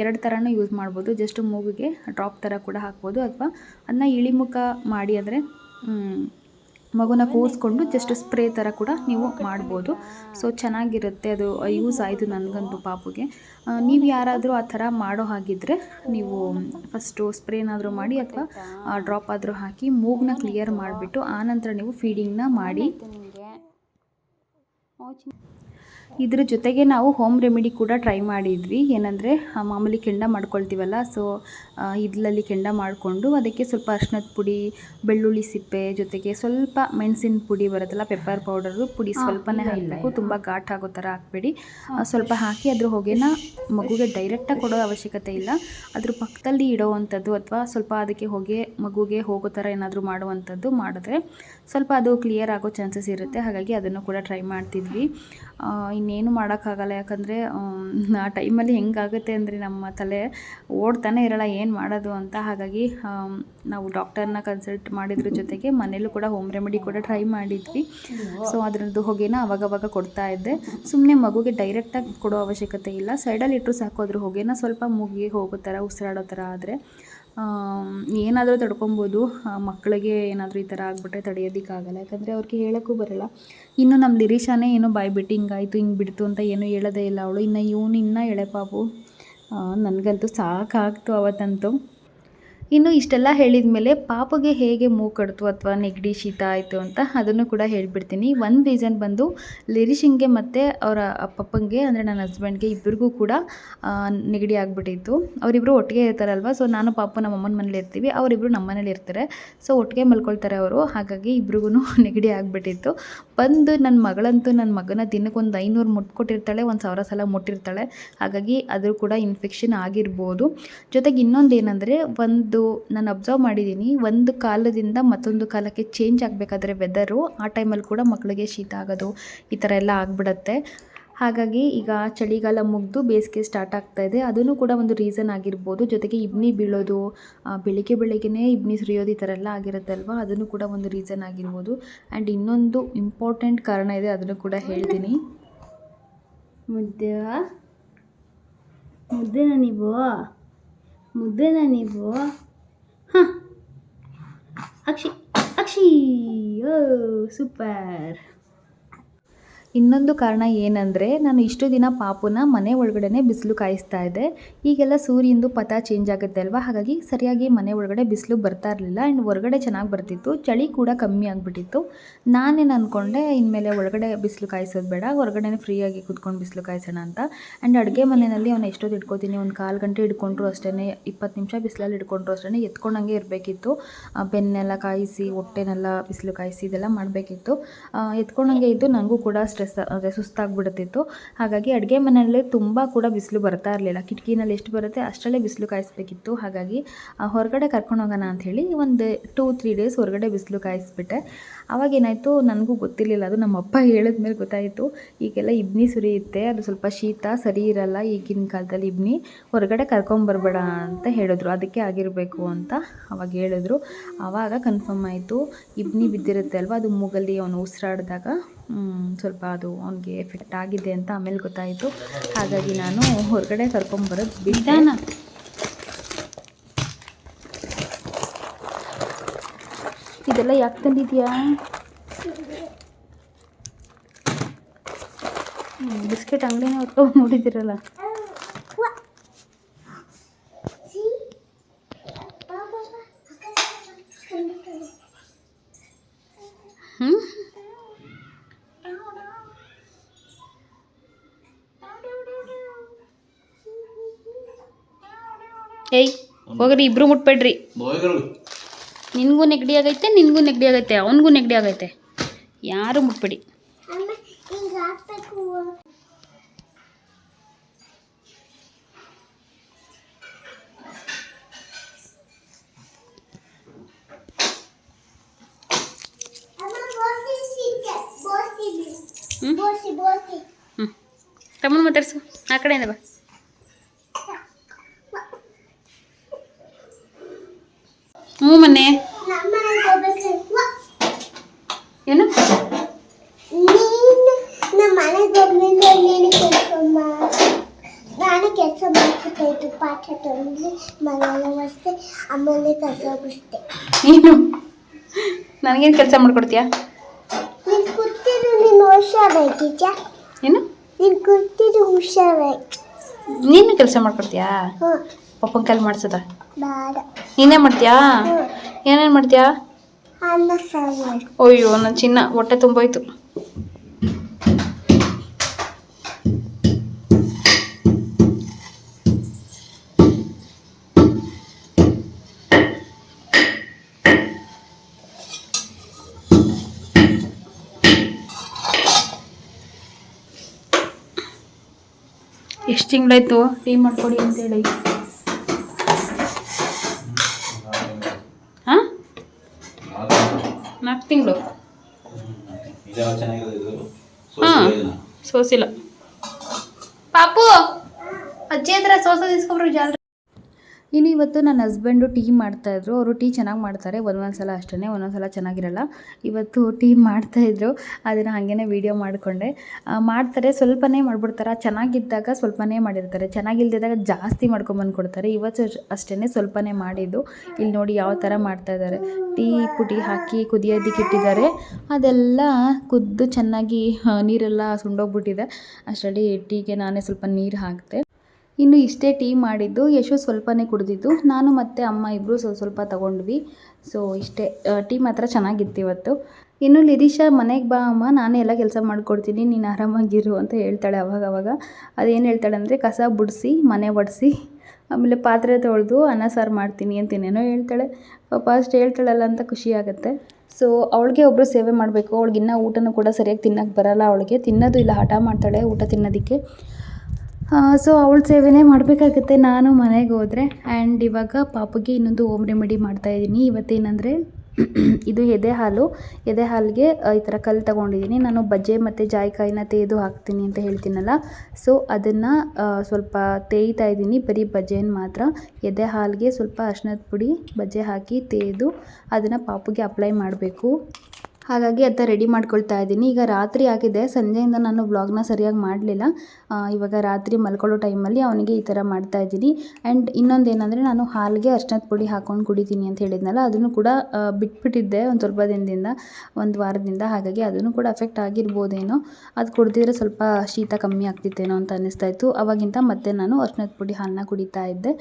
ಎರಡು ಥರನೂ ಯೂಸ್ ಮಾಡ್ಬೋದು. ಜಸ್ಟ್ ಮೂಗಿಗೆ ಡ್ರಾಪ್ ಥರ ಕೂಡ ಹಾಕ್ಬೋದು. ಅಥವಾ ಅದನ್ನ ಇಳಿಮುಖ ಮಾಡಿ ಅಂದರೆ ಮಗುನ ಕೂರಿಸ್ಕೊಂಡು ಜಸ್ಟ್ ಸ್ಪ್ರೇ ಥರ ಕೂಡ ನೀವು ಮಾಡ್ಬೋದು. ಸೊ ಚೆನ್ನಾಗಿರುತ್ತೆ. ಅದು ಯೂಸ್ ಆಯಿತು ನನಗಂತೂ ಪಾಪುಗೆ. ನೀವು ಯಾರಾದರೂ ಆ ಥರ ಮಾಡೋ ಹಾಗಿದ್ದರೆ ನೀವು ಫಸ್ಟು ಸ್ಪ್ರೇನಾದರೂ ಮಾಡಿ ಅಥವಾ ಡ್ರಾಪ್ ಆದರೂ ಹಾಕಿ ಮೂಗನ್ನ ಕ್ಲಿಯರ್ ಮಾಡಿಬಿಟ್ಟು ಆನಂತರ ನೀವು ಫೀಡಿಂಗ್ನ ಮಾಡಿ. Очень. ಇದ್ರ ಜೊತೆಗೆ ನಾವು ಹೋಮ್ ರೆಮಿಡಿ ಕೂಡ ಟ್ರೈ ಮಾಡಿದ್ವಿ. ಏನಂದರೆ ಮಾಮೂಲಿ ಕೆಂಡ ಮಾಡ್ಕೊಳ್ತೀವಲ್ಲ ಸೊ ಇದ್ಲಲ್ಲಿ ಕೆಂಡ ಮಾಡಿಕೊಂಡು ಅದಕ್ಕೆ ಸ್ವಲ್ಪ ಅರ್ಶಿನದ ಪುಡಿ ಬೆಳ್ಳುಳ್ಳಿ ಸಿಪ್ಪೆ ಜೊತೆಗೆ ಸ್ವಲ್ಪ ಮೆಣಸಿನ ಪುಡಿ ಬರುತ್ತಲ್ಲ ಪೆಪ್ಪರ್ ಪೌಡರು ಪುಡಿ ಸ್ವಲ್ಪನೇ ಹಾಕಬೇಕು. ತುಂಬ ಘಾಟ್ ಆಗೋ ಥರ ಹಾಕ್ಬೇಡಿ. ಸ್ವಲ್ಪ ಹಾಕಿ ಅದ್ರ ಹೊಗೆನ ಮಗುಗೆ ಡೈರೆಕ್ಟಾಗಿ ಕೊಡೋ ಅವಶ್ಯಕತೆ ಇಲ್ಲ. ಅದ್ರ ಪಕ್ಕದಲ್ಲಿ ಇಡೋವಂಥದ್ದು ಅಥವಾ ಸ್ವಲ್ಪ ಅದಕ್ಕೆ ಹೊಗೆ ಮಗುಗೆ ಹೋಗೋ ಥರ ಏನಾದರೂ ಮಾಡುವಂಥದ್ದು ಮಾಡಿದ್ರೆ ಸ್ವಲ್ಪ ಅದು ಕ್ಲಿಯರ್ ಆಗೋ ಚಾನ್ಸಸ್ ಇರುತ್ತೆ. ಹಾಗಾಗಿ ಅದನ್ನು ಕೂಡ ಟ್ರೈ ಮಾಡ್ತಿದ್ವಿ. ಆ, ಇನ್ನೇನು ಮಾಡೋಕ್ಕಾಗಲ್ಲ. ಯಾಕಂದರೆ ಆ ಟೈಮಲ್ಲಿ ಹೆಂಗಾಗುತ್ತೆ ಅಂದರೆ ನಮ್ಮ ತಲೆ ಓಡ್ತಾನೆ ಇರಲ್ಲ, ಏನು ಮಾಡೋದು ಅಂತ. ಹಾಗಾಗಿ ನಾವು ಡಾಕ್ಟರ್ನ ಕನ್ಸಲ್ಟ್ ಮಾಡಿದ್ರ ಜೊತೆಗೆ ಮನೇಲೂ ಕೂಡ ಹೋಮ್ ರೆಮಿಡಿ ಕೂಡ ಟ್ರೈ ಮಾಡಿದ್ವಿ. ಸೊ, ಅದರದ್ದು ಹೊಗೆನ ಅವಾಗವಾಗ ಕೊಡ್ತಾ ಇದ್ದೆ. ಸುಮ್ಮನೆ ಮಗುಗೆ ಡೈರೆಕ್ಟಾಗಿ ಕೊಡೋ ಅವಶ್ಯಕತೆ ಇಲ್ಲ. ಸೈಡಲ್ಲಿ ಇಟ್ಟರು ಸಾಕು, ಅದ್ರ ಹೊಗೆನ ಸ್ವಲ್ಪ ಮೂಗಿಗೆ ಹೋಗೋ ಥರ, ಉಸಿರಾಡೋ ಥರ ಆದರೆ. ಏನಾದರೂ ತಡ್ಕೊಬೋದು. ಮಕ್ಕಳಿಗೆ ಏನಾದರೂ ಈ ಥರ ಆಗಿಬಿಟ್ರೆ ತಡೆಯೋದಕ್ಕಾಗಲ್ಲ. ಯಾಕಂದರೆ ಅವ್ರಿಗೆ ಹೇಳೋಕ್ಕೂ ಬರಲ್ಲ. ಇನ್ನು ನಮ್ಮ ನಿರೀಶಾನೇ ಏನೋ ಬಾಯ್ಬಿಟ್ಟು ಹಿಂಗಾಯಿತು ಹಿಂಗೆ ಬಿಡ್ತು ಅಂತ ಏನೂ ಹೇಳೋದೇ ಇಲ್ಲ ಅವಳು. ಇನ್ನು ಇವನು ಇನ್ನೂ ಎಳೆ ಪಾಪು ನನಗಂತೂ ಸಾಕಾಗ್ತು ಅವತ್ತಂತೂ. ಇನ್ನು ಇಷ್ಟೆಲ್ಲ ಹೇಳಿದ ಮೇಲೆ ಪಾಪಗೆ ಹೇಗೆ ಮೂಕಡ್ತು ಕಡ್ತು ಅಥವಾ ನೆಗಡಿ ಶೀತ ಆಯಿತು ಅಂತ ಅದನ್ನು ಕೂಡ ಹೇಳಿಬಿಡ್ತೀನಿ. ಒಂದು ರೀಸನ್ ಬಂದು ಲಿರಿಶಿಂಗೆ ಮತ್ತು ಅವರ ಪಪ್ಪಂಗೆ ಅಂದರೆ ನನ್ನ ಹಸ್ಬೆಂಡ್ಗೆ ಇಬ್ಬರಿಗೂ ಕೂಡ ನೆಗಡಿ ಆಗಿಬಿಟ್ಟಿತ್ತು. ಅವರಿಬ್ಬರು ಒಟ್ಟಿಗೆ ಇರ್ತಾರಲ್ವ ಸೊ ನಾನು ಪಾಪ ನಮ್ಮ ಅಮ್ಮನ ಮನೇಲಿ ಇರ್ತೀವಿ ಅವರಿಬ್ಬರು ನಮ್ಮ ಮನೇಲಿ ಇರ್ತಾರೆ. ಸೊ ಒಟ್ಟಿಗೆ ಮಲ್ಕೊಳ್ತಾರೆ ಅವರು, ಹಾಗಾಗಿ ಇಬ್ರಿಗೂ ನೆಗಡಿ ಆಗಿಬಿಟ್ಟಿತ್ತು. ಬಂದು ನನ್ನ ಮಗಳಂತೂ ನನ್ನ ಮಗನ ದಿನಕ್ಕೆ ಒಂದು ಐನೂರು ಮುಟ್ಕೊಟ್ಟಿರ್ತಾಳೆ ಒಂದು ಸಾವಿರ ಸಲ ಮುಟ್ಟಿರ್ತಾಳೆ. ಹಾಗಾಗಿ ಅದು ಕೂಡ ಇನ್ಫೆಕ್ಷನ್ ಆಗಿರ್ಬೋದು. ಜೊತೆಗೆ ಇನ್ನೊಂದು ಏನಂದರೆ, ಒಂದು ನಾನು ಅಬ್ಸರ್ವ್ ಮಾಡಿದ್ದೀನಿ. ಒಂದು ಕಾಲದಿಂದ ಮತ್ತೊಂದು ಕಾಲಕ್ಕೆ ಚೇಂಜ್ ಆಗಬೇಕಾದ್ರೆ ವೆದರು ಆ ಟೈಮಲ್ಲಿ ಕೂಡ ಮಕ್ಕಳಿಗೆ ಶೀತ ಆಗೋದು ಈ ಥರ ಎಲ್ಲ ಆಗಿಬಿಡತ್ತೆ. ಹಾಗಾಗಿ ಈಗ ಚಳಿಗಾಲ ಮುಗಿದು ಬೇಸಿಗೆ ಸ್ಟಾರ್ಟ್ ಆಗ್ತಾ ಇದೆ. ಅದನ್ನು ಕೂಡ ಒಂದು ರೀಸನ್ ಆಗಿರ್ಬೋದು. ಜೊತೆಗೆ ಇಬ್ನಿ ಬೀಳೋದು ಬೆಳಿಗ್ಗೆ ಬೆಳಿಗ್ಗೆನೇ ಇಬ್ನಿ ಸುರಿಯೋದು ಈ ಥರ ಎಲ್ಲ ಆಗಿರುತ್ತಲ್ವಾ? ಅದನ್ನು ಕೂಡ ಒಂದು ರೀಸನ್ ಆಗಿರ್ಬೋದು. ಆ್ಯಂಡ್ ಇನ್ನೊಂದು ಇಂಪಾರ್ಟೆಂಟ್ ಕಾರಣ ಇದೆ, ಅದನ್ನು ಕೂಡ ಹೇಳ್ತೀನಿ. ಮುದ್ದೆ, ಮುದ್ದೆನ ನೀವು ಮುದ್ದೆನ ನೀವು ಹಾಂ ಅಕ್ಷಿ ಅಕ್ಷಿ ಓ ಸೂಪರ್ ಇನ್ನೊಂದು ಕಾರಣ ಏನಂದರೆ, ನಾನು ಇಷ್ಟು ದಿನ ಪಾಪುನ ಮನೆ ಒಳಗಡೆನೇ ಬಿಸಿಲು ಕಾಯಿಸ್ತಾ ಇದ್ದೆ. ಈಗೆಲ್ಲ ಸೂರ್ಯಂದು ಪಥ ಚೇಂಜ್ ಆಗುತ್ತೆ ಅಲ್ವಾ? ಹಾಗಾಗಿ ಸರಿಯಾಗಿ ಮನೆ ಒಳಗಡೆ ಬಿಸಿಲು ಬರ್ತಾ ಇರಲಿಲ್ಲ. ಆ್ಯಂಡ್ ಹೊರಗಡೆ ಚೆನ್ನಾಗಿ ಬರ್ತಿತ್ತು. ಚಳಿ ಕೂಡ ಕಮ್ಮಿ ಆಗಿಬಿಟ್ಟಿತ್ತು. ನಾನೇನು ಅಂದ್ಕೊಂಡೆ ಇನ್ಮೇಲೆ ಒಳಗಡೆ ಬಿಸಿಲು ಕಾಯಿಸೋದು ಬೇಡ. ಹೊರಗಡೆನೇ ಫ್ರೀಯಾಗಿ ಕೂತ್ಕೊಂಡು ಬಿಸಿಲು ಕಾಯಿಸೋಣ ಅಂತ. ಆ್ಯಂಡ್ ಅಡುಗೆ ಮನೆಯಲ್ಲಿ ಅವನ್ನ ಎಷ್ಟೊತ್ತು ಇಟ್ಕೋತೀನಿ? ಒಂದು ಕಾಲು ಗಂಟೆ ಇಟ್ಕೊಂಡ್ರು ಅಷ್ಟೇ ಇಪ್ಪತ್ತು ನಿಮಿಷ ಬಿಸಿಲಲ್ಲಿ ಇಟ್ಕೊಂಡ್ರು ಅಷ್ಟೇ ಎತ್ಕೊಂಡಂಗೆ ಇರಬೇಕಿತ್ತು. ಬೆನ್ನೆಲ್ಲ ಕಾಯಿಸಿ, ಹೊಟ್ಟೆನೆಲ್ಲ ಬಿಸಿಲು ಕಾಯಿಸಿ ಇದೆಲ್ಲ ಮಾಡಬೇಕಿತ್ತು. ಎತ್ಕೊಂಡಂಗೆ ಇದ್ದು ನನಗೂ ಕೂಡ ಸ್ಟ್ರೆಸ್ ಅಂದರೆ ಸುಸ್ತಾಗ್ಬಿಡುತ್ತಿತ್ತು ಹಾಗಾಗಿ ಅಡುಗೆ ಮನೆಯಲ್ಲಿ ತುಂಬ ಕೂಡ ಬಿಸಿಲು ಬರ್ತಾ ಇರಲಿಲ್ಲ. ಕಿಟಕಿನಲ್ಲಿ ಎಷ್ಟು ಬರುತ್ತೆ ಅಷ್ಟರಲ್ಲೇ ಬಿಸಿಲು ಕಾಯಿಸ್ಬೇಕಿತ್ತು. ಹಾಗಾಗಿ ಹೊರಗಡೆ ಕರ್ಕೊಂಡು ಹೋಗೋಣ ಅಂಥೇಳಿ ಒಂದು ಟೂ ತ್ರೀ ಡೇಸ್ ಹೊರಗಡೆ ಬಿಸಿಲು ಕಾಯಿಸ್ಬಿಟ್ಟೆ. ಅವಾಗೇನಾಯಿತು ನನಗೂ ಗೊತ್ತಿರಲಿಲ್ಲ. ಅದು ನಮ್ಮ ಅಪ್ಪ ಹೇಳಿದ ಮೇಲೆ ಗೊತ್ತಾಯಿತು. ಈಗೆಲ್ಲ ಇಬ್ನಿ ಸುರಿಯುತ್ತೆ ಅದು ಸ್ವಲ್ಪ ಶೀತ, ಸರಿ ಇರಲ್ಲ ಈಗಿನ ಕಾಲದಲ್ಲಿ ಇಬ್ನಿ. ಹೊರಗಡೆ ಕರ್ಕೊಂಬರ್ಬೇಡ ಅಂತ ಹೇಳಿದ್ರು. ಅದಕ್ಕೆ ಆಗಿರಬೇಕು ಅಂತ ಅವಾಗ ಹೇಳಿದ್ರು. ಆವಾಗ ಕನ್ಫರ್ಮ್ ಆಯಿತು. ಇಬ್ನಿ ಬಿದ್ದಿರುತ್ತೆ ಅಲ್ವಾ? ಅದು ಮೂಗಲ್ಲಿ ಅವನು ಉಸಿರಾಡಿದಾಗ. ಸ್ವಲ್ಪ ಅದು ಅವನಿಗೆ ಎಫೆಕ್ಟ್ ಆಗಿದೆ ಅಂತ ಆಮೇಲೆ ಗೊತ್ತಾಯಿತು. ಹಾಗಾಗಿ ನಾನು ಹೊರಗಡೆ ಕರ್ಕೊಂಬರೋದು ಬಿದ್ದಾನ ಇದೆಲ್ಲ ಯಾಕೆ ತಂದಿದ್ಯಾ? ಬಿಸ್ಕೆಟ್ ಅಂಗಡಿನೇ ಹೊತ್ಕೊಂಡು ನೋಡಿದ್ದೀರಲ್ಲ ಹ್ಞೂ ಏಯ್ ಹೋಗ್ರಿ ಇಬ್ರು ಮುಟ್ಬೇಡ್ರಿ. ನಿನಗೂ ನೆಗಡಿ ಆಗೈತೆ ನಿನಗೂ ನೆಗಡಿ ಆಗೈತೆ ಅವನಿಗೂ ನೆಗಡಿ ಆಗೈತೆ. ಯಾರು ಮುಟ್ಬೇಡಿ. ತಮ್ಮನ ಮಾತಾಡ್ಸು. ಆ ಕಡೆಯಿಂದ ಬಾ. ಹ್ಞೂ ಮೊನ್ನೆ ಏನು? ನೀನು? ಕೆಲಸ ಮಾಡ್ಬೇಕಾಯ್ತು ಪಾಠ ತಂದು ಮನೆಯೆಲ್ಲ ಒರೆಸ್ದೆ ಆಮೇಲೆ ಕಸ ನೀನು ನನಗೇನು ಕೆಲಸ ಮಾಡ್ಕೊಡ್ತೀಯಾ? ನೀನು ಕೂತಿದ್ದು ನೀನು ಹುಷಾರಾಯ್ತೀಚ ಏನು? ನೀನು? ಕೂತಿದ್ದು ಹುಷಾರಾಯ್ತು ನೀನು ಕೆಲಸ ಮಾಡ್ಕೊಡ್ತೀಯಾ? ಹಾಂ. ಪಪ್ಪನ ಕಾಲು ಮಾಡ್ಸದ. ನೀನೇ ಮಾಡ್ತೀಯಾ? ಏನೇನು ಮಾಡ್ತೀಯಾ? ಅಯ್ಯೋ ನನ್ನ ಚಿನ್ನ. ಹೊಟ್ಟೆ ತುಂಬೋಯ್ತು. ಎಷ್ಟು ತಿಂಗಳಾಯ್ತು? ಟೀ ಮಾಡ್ಕೊಡಿ ಅಂತೇಳಿ. ತಿಂಗಳು ಹಾಂ ಸೋಸಿಲ್ಲ ಪಾಪು ಅಜ್ಜಿ ಹತ್ರ ಸೋಸ ಇಸ್ಕೊಬ್ರು ಜಾಲ ಇನ್ನು ಇವತ್ತು ನನ್ನ ಹಸ್ಬೆಂಡು ಟೀ ಮಾಡ್ತಾಯಿದ್ರು ಅವರು ಟೀ ಚೆನ್ನಾಗಿ ಮಾಡ್ತಾರೆ. ಒಂದೊಂದು ಸಲ ಅಷ್ಟೇ ಒಂದೊಂದು ಸಲ ಚೆನ್ನಾಗಿರಲ್ಲ. ಇವತ್ತು ಟೀ ಮಾಡ್ತಾಯಿದ್ರು ಅದನ್ನು ಹಾಗೇ ವೀಡಿಯೋ ಮಾಡಿಕೊಂಡೆ. ಮಾಡ್ತಾರೆ. ಸ್ವಲ್ಪನೇ ಮಾಡಿಬಿಡ್ತಾರೆ. ಚೆನ್ನಾಗಿದ್ದಾಗ ಸ್ವಲ್ಪನೇ ಮಾಡಿರ್ತಾರೆ. ಚೆನ್ನಾಗಿಲ್ದಿದ್ದಾಗ ಜಾಸ್ತಿ ಮಾಡ್ಕೊಂಬಂದು ಕೊಡ್ತಾರೆ ಇವತ್ತು ಅಷ್ಟೇ ಸ್ವಲ್ಪನೇ ಮಾಡಿದ್ದು. ಇಲ್ಲಿ ನೋಡಿ ಯಾವ ಥರ ಮಾಡ್ತಾಯಿದ್ದಾರೆ ಟೀ ಪುಡಿ ಹಾಕಿ ಕುದಿಯೋದಕ್ಕೆ ಇಟ್ಟಿದ್ದಾರೆ. ಅದೆಲ್ಲ ಕುದ್ದು ಚೆನ್ನಾಗಿ ನೀರೆಲ್ಲ ಸುಂಡೋಗ್ಬಿಟ್ಟಿದೆ. ಅಷ್ಟರಲ್ಲಿ ಟೀಗೆ ನಾನೇ ಸ್ವಲ್ಪ ನೀರು ಹಾಕಿದೆ ಇನ್ನು ಇಷ್ಟೇ ಟೀ ಮಾಡಿದ್ದು, ಯಶು ಸ್ವಲ್ಪನೇ ಕುಡಿದಿದ್ದು. ನಾನು ಮತ್ತು ಅಮ್ಮ ಇಬ್ಬರು ಸ್ವಲ್ಪ ಸ್ವಲ್ಪ ತಗೊಂಡ್ವಿ. ಸೊ ಇಷ್ಟೇ. ಟೀ ಮಾತ್ರ ಚೆನ್ನಾಗಿತ್ತು ಇವತ್ತು. ಇನ್ನು ಲಿರೀಶಾ ಮನೆಗೆ ಬಾ ಅಮ್ಮ. ನಾನೇ ಎಲ್ಲ ಕೆಲಸ ಮಾಡ್ಕೊಡ್ತೀನಿ. ನೀನು ಆರಾಮಾಗಿರು ಅಂತ ಹೇಳ್ತಾಳೆ ಅವಾಗ ಅವಾಗ. ಅದೇನು ಹೇಳ್ತಾಳೆ ಅಂದರೆ, ಕಸ ಬಿಡಿಸಿ, ಮನೆ ಒಡಿಸಿ, ಆಮೇಲೆ ಪಾತ್ರೆ ತೊಳೆದು, ಅನ್ನ ಸಾರು ಮಾಡ್ತೀನಿ ಅಂತೇನೇನೋ ಹೇಳ್ತಾಳೆ. ಅಷ್ಟು ಹೇಳ್ತಾಳಲ್ಲ ಅಂತ ಖುಷಿ ಆಗುತ್ತೆ. ಸೊ ಅವಳಿಗೆ ಒಬ್ಬರು ಸೇವೆ ಮಾಡಬೇಕು. ಅವಳಿಗಿನ್ನ ಊಟನೂ ಕೂಡ ಸರಿಯಾಗಿ ತಿನ್ನೋಕ್ಕೆ ಬರಲ್ಲ ಅವಳಿಗೆ. ತಿನ್ನೋದು ಇಲ್ಲ, ಹಠ ಮಾಡ್ತಾಳೆ ಊಟ ತಿನ್ನೋದಕ್ಕೆ. ಸೊ ಅವಳ ಸೇವೆನೇ ಮಾಡಬೇಕಾಗುತ್ತೆ. ನಾನು ಮನೆಗೆ ಹೋದರೆ ಆ್ಯಂಡ್ ಇವಾಗ ಪಾಪಗೆ ಇನ್ನೊಂದು ಓಮ್ ರೆಮಿಡಿ ಮಾಡ್ತಾಯಿದ್ದೀನಿ ಇವತ್ತೇನಂದರೆ, ಇದು ಎದೆ ಹಾಲು. ಎದೆ ಹಾಲಿಗೆ ಈ ಥರ ಕಲ್ಲು ತಗೊಂಡಿದ್ದೀನಿ. ನಾನು ಬಜ್ಜೆ ಮತ್ತು ಜಾಯಿಕಾಯಿನ ತೇದು ಹಾಕ್ತೀನಿ ಅಂತ ಹೇಳ್ತೀನಲ್ಲ. ಸೊ ಅದನ್ನು ಸ್ವಲ್ಪ ತೇಯ್ತಾ ಇದ್ದೀನಿ. ಬರೀ ಬಜ್ಜೆನ ಮಾತ್ರ. ಎದೆ ಹಾಲಿಗೆ ಸ್ವಲ್ಪ ಅರ್ಶಿನದ ಪುಡಿ, ಬಜ್ಜೆ ಹಾಕಿ ತೇದು, ಅದನ್ನು ಪಾಪುಗೆ ಅಪ್ಲೈ ಮಾಡಬೇಕು. ಹಾಗಾಗಿ ಅತ್ತ ರೆಡಿ ಮಾಡ್ಕೊಳ್ತಾ ಇದ್ದೀನಿ. ಈಗ ರಾತ್ರಿ ಆಗಿದೆ. ಸಂಜೆಯಿಂದ ನಾನು ವ್ಲಾಗ್ನ ಸರಿಯಾಗಿ ಮಾಡಲಿಲ್ಲ. ಇವಾಗ ರಾತ್ರಿ ಮಲ್ಕೊಳ್ಳೋ ಟೈಮಲ್ಲಿ ಅವನಿಗೆ ಈ ಥರ ಮಾಡ್ತಾ ಇದ್ದೀನಿ. ಆ್ಯಂಡ್ ಇನ್ನೊಂದು ಏನಂದರೆ ನಾನು ಹಾಲಿಗೆ ಅರ್ಶಿನದ ಪುಡಿ ಹಾಕೊಂಡು ಕುಡಿತೀನಿ ಅಂತ ಹೇಳಿದ್ನಲ್ಲ, ಅದನ್ನು ಕೂಡ ಬಿಟ್ಬಿಟ್ಟಿದ್ದೆ ಒಂದು ಸ್ವಲ್ಪ ದಿನದಿಂದ, ಒಂದು ವಾರದಿಂದ. ಹಾಗಾಗಿ ಅದನ್ನು ಕೂಡ ಅಫೆಕ್ಟ್ ಆಗಿರ್ಬೋದೇನೋ. ಅದು ಕುಡಿದಿದ್ರೆ ಸ್ವಲ್ಪ ಶೀತ ಕಮ್ಮಿ ಆಗ್ತಿತ್ತೇನೋ ಅಂತ ಅನ್ನಿಸ್ತಾ ಇತ್ತು. ಅವಾಗಿಂತ ಮತ್ತೆ ನಾನು ಅರ್ಶಿನದ ಪುಡಿ ಹಾಲನ್ನ ಕುಡಿತಾ ಇದ್ದೆ.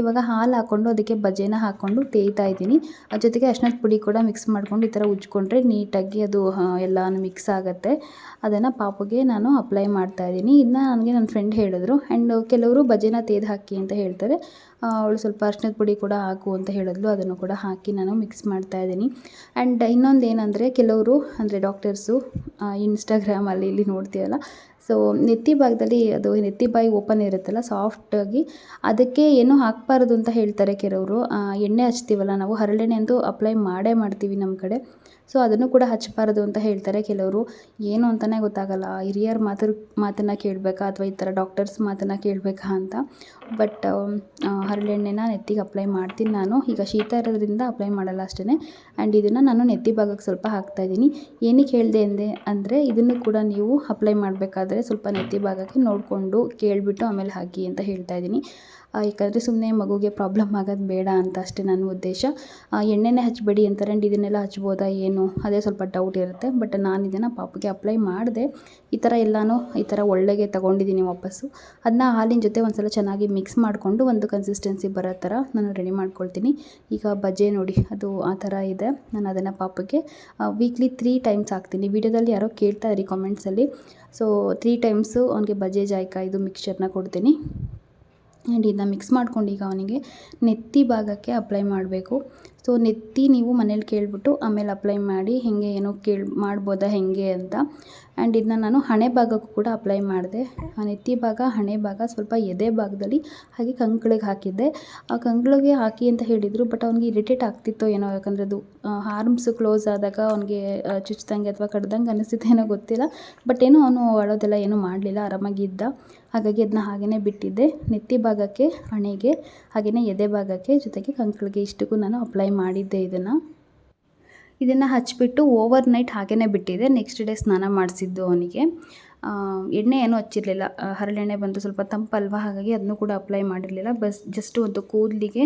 ಇವಾಗ ಹಾಲು ಹಾಕ್ಕೊಂಡು ಅದಕ್ಕೆ ಬಜೆನ ಹಾಕ್ಕೊಂಡು ತೇಯ್ತಾ ಇದ್ದೀನಿ. ಅದ್ರ ಜೊತೆಗೆ ಅರ್ಶಿನದ ಪುಡಿ ಕೂಡ ಮಿಕ್ಸ್ ಮಾಡ್ಕೊಂಡು ಈ ಥರ ಉಜ್ಕೊಂಡ್ರೆ ನೀಟಾಗಿ ಅದು ಎಲ್ಲನೂ ಮಿಕ್ಸ್ ಆಗುತ್ತೆ. ಅದನ್ನು ಪಾಪುಗೆ ನಾನು ಅಪ್ಲೈ ಮಾಡ್ತಾ ಇದ್ದೀನಿ. ಇದನ್ನ ನನಗೆ ನನ್ನ ಫ್ರೆಂಡ್ ಹೇಳಿದ್ರು. ಆ್ಯಂಡ್ ಕೆಲವರು ಬಜೆನ ತೇದು ಹಾಕಿ ಅಂತ ಹೇಳ್ತಾರೆ. ಅವಳು ಸ್ವಲ್ಪ ಅರ್ಶಿನದ ಪುಡಿ ಕೂಡ ಹಾಕು ಅಂತ ಹೇಳಿದ್ಲು. ಅದನ್ನು ಕೂಡ ಹಾಕಿ ನಾನು ಮಿಕ್ಸ್ ಮಾಡ್ತಾ ಇದ್ದೀನಿ. ಆ್ಯಂಡ್ ಇನ್ನೊಂದು ಏನಂದರೆ ಕೆಲವರು, ಅಂದರೆ ಡಾಕ್ಟರ್ಸು ಇನ್ಸ್ಟಾಗ್ರಾಮಲ್ಲಿ ಇಲ್ಲಿ ನೋಡ್ತೀವಲ್ಲ ಸೊ ನೆತ್ತಿ ಭಾಗದಲ್ಲಿ ಅದು ನೆತ್ತಿ ಬಾಯಿ ಓಪನ್ ಇರುತ್ತಲ್ಲ ಸಾಫ್ಟಾಗಿ ಅದಕ್ಕೆ ಏನೂ ಹಾಕಬಾರ್ದು ಅಂತ ಹೇಳ್ತಾರೆ ಕೆಲವರು. ಎಣ್ಣೆ ಹಚ್ತೀವಲ್ಲ, ನಾವು ಹರಳೆಣ್ಣೆ ಅಂತೂ ಅಪ್ಲೈ ಮಾಡೇ ಮಾಡ್ತೀವಿ ನಮ್ಮ ಕಡೆ. ಸೊ ಅದನ್ನು ಕೂಡ ಹಚ್ಚಬಾರ್ದು ಅಂತ ಹೇಳ್ತಾರೆ ಕೆಲವರು. ಏನು ಅಂತಲೇ ಗೊತ್ತಾಗಲ್ಲ, ಹಿರಿಯರ ಮಾತು ಮಾತನ್ನು ಕೇಳಬೇಕಾ ಅಥವಾ ಈ ಥರ ಡಾಕ್ಟರ್ಸ್ ಮಾತನ್ನು ಕೇಳಬೇಕಾ ಅಂತ. ಬಟ್ ಹರಳೆಣ್ಣೆನ ನೆತ್ತಿಗೆ ಅಪ್ಲೈ ಮಾಡ್ತೀನಿ ನಾನು. ಈಗ ಶೀತ ಇರೋದ್ರಿಂದ ಅಪ್ಲೈ ಮಾಡಲ್ಲ ಅಷ್ಟೇ ಆ್ಯಂಡ್ ಇದನ್ನು ನಾನು ನೆತ್ತಿ ಭಾಗಕ್ಕೆ ಸ್ವಲ್ಪ ಹಾಕ್ತಾಯಿದ್ದೀನಿ ಏನಕ್ಕೆ ಹೇಳಿದೆ ಅಂದೆ, ಅಂದರೆ ಇದನ್ನು ಕೂಡ ನೀವು ಅಪ್ಲೈ ಮಾಡಬೇಕಾದ್ರೆ ಸ್ವಲ್ಪ ನೆತ್ತಿ ಭಾಗಕ್ಕೆ ನೋಡಿಕೊಂಡು ಕೇಳಿಬಿಟ್ಟು ಆಮೇಲೆ ಹಾಕಿ ಅಂತ ಹೇಳ್ತಾ ಇದ್ದೀನಿ. ಯಾಕಂದರೆ ಸುಮ್ಮನೆ ಮಗುಗೆ ಪ್ರಾಬ್ಲಮ್ ಆಗೋದು ಬೇಡ ಅಂತ ಅಷ್ಟೇ ನನ್ನ ಉದ್ದೇಶ. ಎಣ್ಣೆನೇ ಹಚ್ಚಬೇಡಿ ಅಂತಾರೆ ಆ್ಯಂಡ್ ಇದನ್ನೆಲ್ಲ ಹಚ್ಬೋದಾ ಏನು? ಅದೇ ಸ್ವಲ್ಪ ಡೌಟ್ ಇರುತ್ತೆ. ಬಟ್ ನಾನು ಇದನ್ನು ಪಾಪಿಗೆ ಅಪ್ಲೈ ಮಾಡಿದೆ. ಈ ಥರ ಎಲ್ಲನೂ ಈ ಥರ ಒಳ್ಳೆಗೆ ತೊಗೊಂಡಿದ್ದೀನಿ ವಾಪಸ್ಸು. ಅದನ್ನ ಹಾಲಿನ ಜೊತೆ ಒಂದು ಸಲ ಚೆನ್ನಾಗಿ ಮಿಕ್ಸ್ ಮಾಡಿಕೊಂಡು ಒಂದು ಕನ್ಸಿಸ್ಟೆನ್ಸಿ ಬರೋ ಥರ ನಾನು ರೆಡಿ ಮಾಡ್ಕೊಳ್ತೀನಿ. ಈಗ ಬಜ್ಜೆ ನೋಡಿ, ಅದು ಆ ಥರ ಇದೆ. ನಾನು ಅದನ್ನು ಪಾಪಗೆ ವೀಕ್ಲಿ ತ್ರೀ ಟೈಮ್ಸ್ ಹಾಕ್ತೀನಿ. ವಿಡಿಯೋದಲ್ಲಿ ಯಾರೋ ಕೇಳ್ತಾ ಇರಿ ಕಾಮೆಂಟ್ಸಲ್ಲಿ ಸೊ ತ್ರೀ ಟೈಮ್ಸು ಅವನಿಗೆ ಬಜೆ ಜಾಯ್ಕ ಇದು ಮಿಕ್ಸ್ಚರ್ನ ಕೊಡ್ತೀನಿ. ಆ್ಯಂಡ್ ಇದನ್ನ ಮಿಕ್ಸ್ ಮಾಡ್ಕೊಂಡು ಈಗ ಅವನಿಗೆ ನೆತ್ತಿ ಭಾಗಕ್ಕೆ ಅಪ್ಲೈ ಮಾಡಬೇಕು. ಸೊ ನೆತ್ತಿ ನೀವು ಮನೇಲಿ ಕೇಳಿಬಿಟ್ಟು ಆಮೇಲೆ ಅಪ್ಲೈ ಮಾಡಿ ಹೇಗೆ ಏನೋ ಕೇಳಿ, ಮಾಡ್ಬೋದಾ ಹೇಗೆ ಅಂತ. ಆ್ಯಂಡ್ ಇದನ್ನ ನಾನು ಹಣೆ ಭಾಗಕ್ಕೂ ಕೂಡ ಅಪ್ಲೈ ಮಾಡಿದೆ. ಆ ನೆತ್ತಿ ಭಾಗ, ಹಣೆ ಭಾಗ ಸ್ವಲ್ಪ ಎದೆ ಭಾಗದಲ್ಲಿ ಹಾಗೆ ಕಂಕ್ಳಿಗೆ ಹಾಕಿದ್ದೆ. ಆ ಕಂಕ್ಳಿಗೆ ಹಾಕಿ ಅಂತ ಹೇಳಿದರು ಬಟ್ ಅವ್ನಿಗೆ ಇರಿಟೇಟ್ ಆಗ್ತಿತ್ತೋ ಏನೋ, ಯಾಕಂದರೆ ಅದು ಆರ್ಮ್ಸ್ ಕ್ಲೋಸ್ ಆದಾಗ ಅವನಿಗೆ ಚುಚ್ದಂಗೆ ಅಥವಾ ಕಡ್ದಂಗೆ ಅನಿಸ್ತಿತ್ತು ಏನೋ ಗೊತ್ತಿಲ್ಲ. ಬಟ್ ಏನೋ ಅವನು ಅಳೋದೆಲ್ಲ ಏನೂ ಮಾಡಲಿಲ್ಲ, ಆರಾಮಾಗಿ ಇದ್ದ. ಹಾಗಾಗಿ ಅದನ್ನ ಹಾಗೆಯೇ ಬಿಟ್ಟಿದ್ದೆ. ನೆತ್ತಿ ಭಾಗಕ್ಕೆ, ಹಣೆಗೆ ಹಾಗೆಯೇ ಎದೆ ಭಾಗಕ್ಕೆ ಜೊತೆಗೆ ಕಂಕಳಿಗೆ ಇಷ್ಟಕ್ಕೂ ನಾನು ಅಪ್ಲೈ ಮಾಡಿದ್ದೆ ಇದನ್ನು. ಇದನ್ನು ಹಚ್ಚಿಬಿಟ್ಟು ಓವರ್ ನೈಟ್ ಹಾಗೇ ಬಿಟ್ಟಿದ್ದೆ. ನೆಕ್ಸ್ಟ್ ಡೇ ಸ್ನಾನ ಮಾಡಿಸಿದ್ದು ಅವನಿಗೆ. ಎಣ್ಣೆ ಏನೂ ಹಚ್ಚಿರಲಿಲ್ಲ. ಹರಳೆಣ್ಣೆ ಬಂದು ಸ್ವಲ್ಪ ತಂಪಲ್ವ? ಹಾಗಾಗಿ ಅದನ್ನು ಕೂಡ ಅಪ್ಲೈ ಮಾಡಿರಲಿಲ್ಲ. ಬಸ್ ಜಸ್ಟ್ ಒಂದು ಕೂದಲಿಗೆ